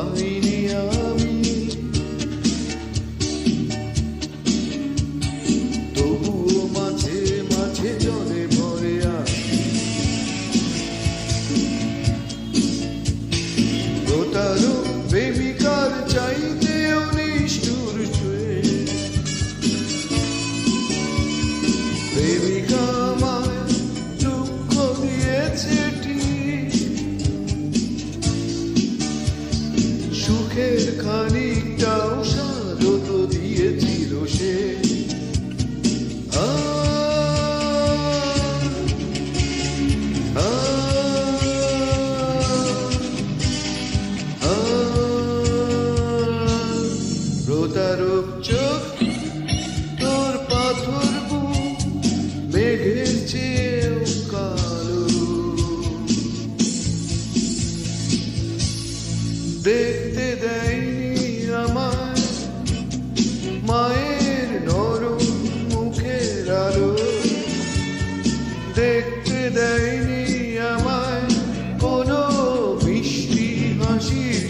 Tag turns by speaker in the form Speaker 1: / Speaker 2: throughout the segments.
Speaker 1: Bye. চোখের খানিকটা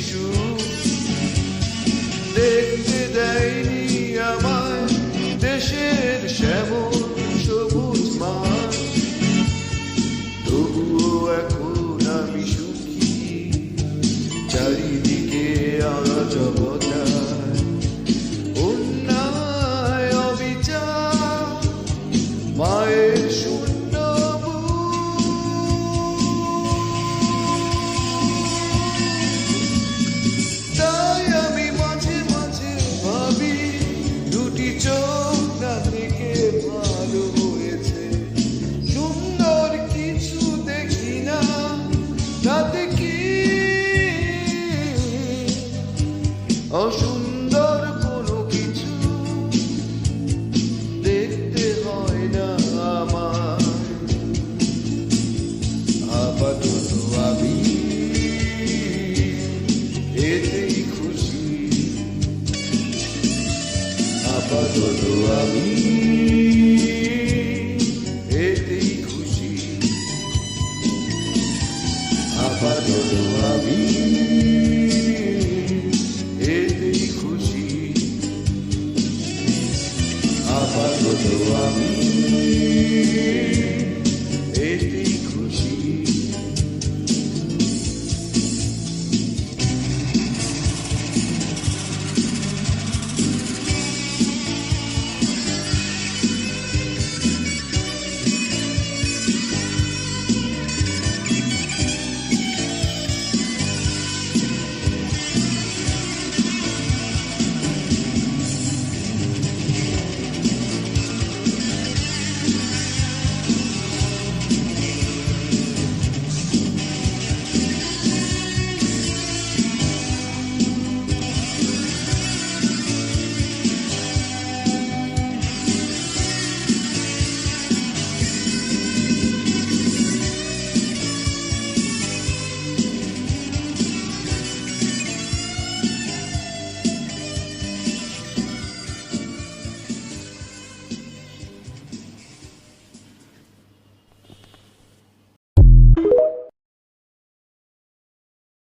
Speaker 1: shoes. অসুন্দর কোনো কিছু দেখতে হয় না আমার। আপাতত আমি এতেই খুশি। আপাতত আমি